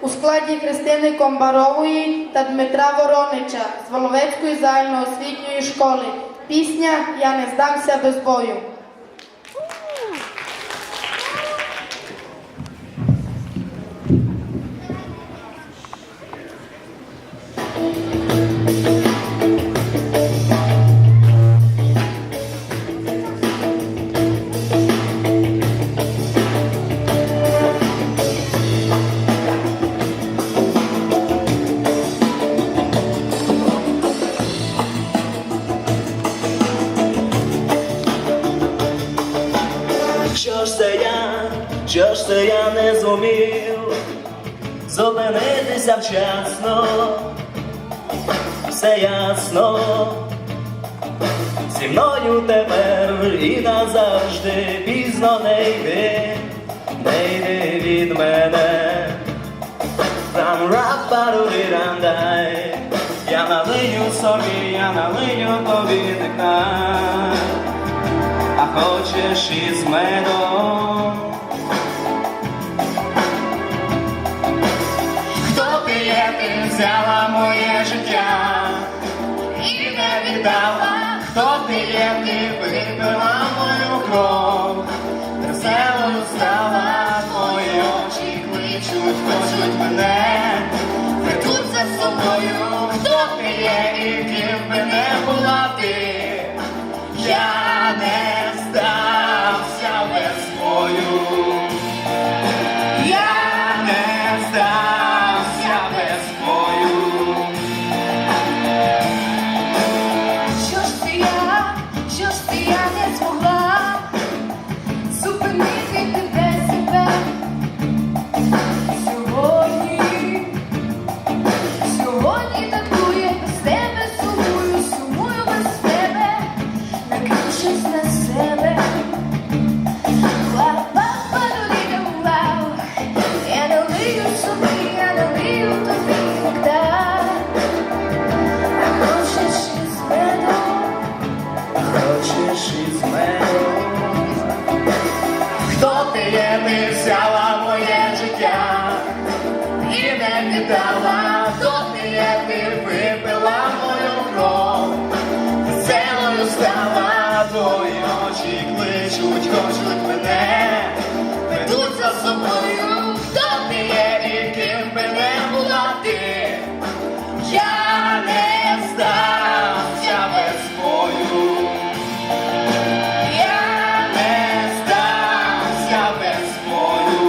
у складі Христини Комбарової та Дмитра Воронича з Воловецької загальноосвітньої школи. Пісня Я не здамся без бою. Thank ж що ж це я не зумів зупинитися вчасно, все ясно, зі мною тепер і назавжди пізно не йди, не йди від мене. Там рапарурирандай, я налию собі, я налию тобі нехай а хочеш із медом. Взяла моє життя. І не віддала, хто ти є, ти випила мою кров, веселою стала, твої очі кличуть, хочуть мене, ведуть за собою, хто ти є, і ким би не була ти. Я не 어, 네.